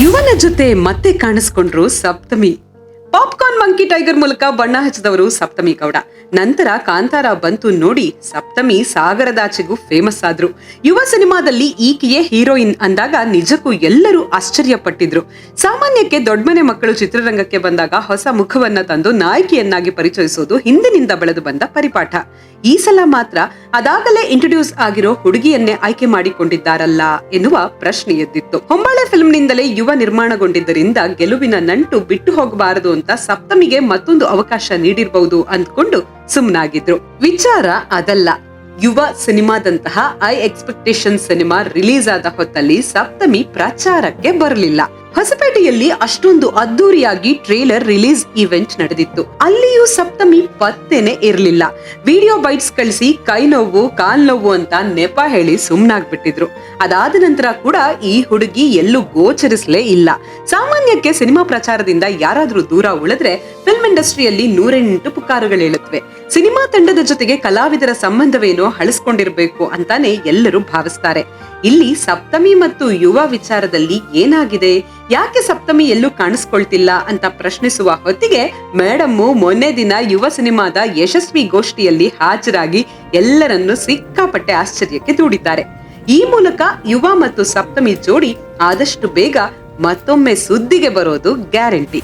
ಯುವನ ಜೊತೆ ಮತ್ತೆ ಕಾಣಿಸ್ಕೊಂಡ್ರು ಸಪ್ತಮಿ. Monkey tiger ಮೂಲಕ ಬಣ್ಣ ಹಚ್ಚಿದವರು ಸಪ್ತಮಿ ಗೌಡ. ನಂತರ ಕಾಂತಾರ ಬಂತು ನೋಡಿ ಸಪ್ತಮಿ ಸಾಗರದಾಚೆಗೂ ಫೇಮಸ್ ಆದ್ರು. ಯುವ ಸಿನಿಮಾದಲ್ಲಿ ಈಕೆಯೇ ಹೀರೋಯಿನ್ ಅಂದಾಗ ನಿಜಕ್ಕೂ ಎಲ್ಲರೂ ಆಶ್ಚರ್ಯ ಪಟ್ಟಿದ್ರು ಸಾಮಾನ್ಯಕ್ಕೆ ದೊಡ್ಡಮನೆ ಮಕ್ಕಳು ಚಿತ್ರರಂಗಕ್ಕೆ ಬಂದಾಗ ಹೊಸ ಮುಖವನ್ನ ತಂದು ನಾಯಕಿಯನ್ನಾಗಿ ಪರಿಚಯಿಸೋದು ಹಿಂದಿನಿಂದ ಬೆಳೆದು ಬಂದ ಪರಿಪಾಠ. ಈ ಸಲ ಮಾತ್ರ ಅದಾಗಲೇ ಇಂಟ್ರೊಡ್ಯೂಸ್ ಆಗಿರೋ ಹುಡುಗಿಯನ್ನೇ ಆಯ್ಕೆ ಮಾಡಿಕೊಂಡಿದ್ದಾರಲ್ಲ ಎನ್ನುವ ಪ್ರಶ್ನೆ ಎದ್ದಿತ್ತು. ಹೊಂಬಾಳೆ ಫಿಲ್ಮ್ನಿಂದಲೇ ಯುವ ನಿರ್ಮಾಣಗೊಂಡಿದ್ದರಿಂದ ಗೆಲುವಿನ ನಂಟು ಬಿಟ್ಟು ಹೋಗಬಾರದು ಅಂತ ಸಪ್ತಮಿಗೆ ಮತ್ತೊಂದು ಅವಕಾಶ ನೀಡಿರಬಹುದು ಅಂದ್ಕೊಂಡು ಸುಮ್ನಾಗಿದ್ರು. ವಿಚಾರ ಅದಲ್ಲ. ಯುವ ಸಿನಿಮಾದಂತಹ ಐ ಎಕ್ಸ್ಪೆಕ್ಟೇಷನ್ ಸಿನಿಮಾ ರಿಲೀಸ್ ಆದ ಹೊತ್ತಲ್ಲಿ ಸಪ್ತಮಿ ಪ್ರಚಾರಕ್ಕೆ ಬರಲಿಲ್ಲ. ಹೊಸಪೇಟೆಯಲ್ಲಿ ಅಷ್ಟೊಂದು ಅದ್ದೂರಿಯಾಗಿ ಟ್ರೇಲರ್ ರಿಲೀಸ್ ಇವೆಂಟ್ ನಡೆದಿತ್ತು. ಅಲ್ಲಿಯೂ ಸಪ್ತಮಿ ಪತ್ತೆನೆ ಇರಲಿಲ್ಲ. ವಿಡಿಯೋ ಬೈಟ್ಸ್ ಕಳಿಸಿ ಕೈ ನೋವು, ಕಾಲ್ ನೋವು ಅಂತ ನೆಪ ಹೇಳಿ ಸುಮ್ಮನಾಗ್ಬಿಟ್ಟಿದ್ರು ಅದಾದ ನಂತರ ಕೂಡ ಈ ಹುಡುಗಿ ಎಲ್ಲೂ ಗೋಚರಿಸಲೇ ಇಲ್ಲ. ಸಾಮಾನ್ಯಕ್ಕೆ ಸಿನಿಮಾ ಪ್ರಚಾರದಿಂದ ಯಾರಾದ್ರೂ ದೂರ ಉಳಿದ್ರೆ ಫಿಲ್ಮ್ ಇಂಡಸ್ಟ್ರಿಯಲ್ಲಿ ನೂರೆಂಟು ಪುಕಾರುಗಳೇಳುತ್ತವೆ ಸಿನಿಮಾ ತಂಡದ ಜೊತೆಗೆ ಕಲಾವಿದರ ಸಂಬಂಧವೇನೋ ಹಳಿಸ್ಕೊಂಡಿರ್ಬೇಕು ಅಂತಾನೆ ಎಲ್ಲರೂ ಭಾವಿಸ್ತಾರೆ. ಇಲ್ಲಿ ಸಪ್ತಮಿ ಮತ್ತು ಯುವ ವಿಚಾರದಲ್ಲಿ ಏನಾಗಿದೆ? ಯಾಕೆ ಸಪ್ತಮಿ ಎಲ್ಲೂ ಕಾಣಿಸ್ಕೊಳ್ತಿಲ್ಲ ಅಂತ ಪ್ರಶ್ನಿಸುವ ಹೊತ್ತಿಗೆ ಮೇಡಮ್ಮು ಮೊನ್ನೆ ದಿನ ಯುವ ಸಿನಿಮಾದ ಯಶಸ್ವಿ ಗೋಷ್ಠಿಯಲ್ಲಿ ಹಾಜರಾಗಿ ಎಲ್ಲರನ್ನು ಸಿಕ್ಕಾಪಟ್ಟೆ ಆಶ್ಚರ್ಯಕ್ಕೆ ದೂಡಿದ್ದಾರೆ. ಈ ಮೂಲಕ ಯುವ ಮತ್ತು ಸಪ್ತಮಿ ಜೋಡಿ ಆದಷ್ಟು ಬೇಗ ಮತ್ತೊಮ್ಮೆ ಸುದ್ದಿಗೆ ಬರೋದು ಗ್ಯಾರಂಟಿ.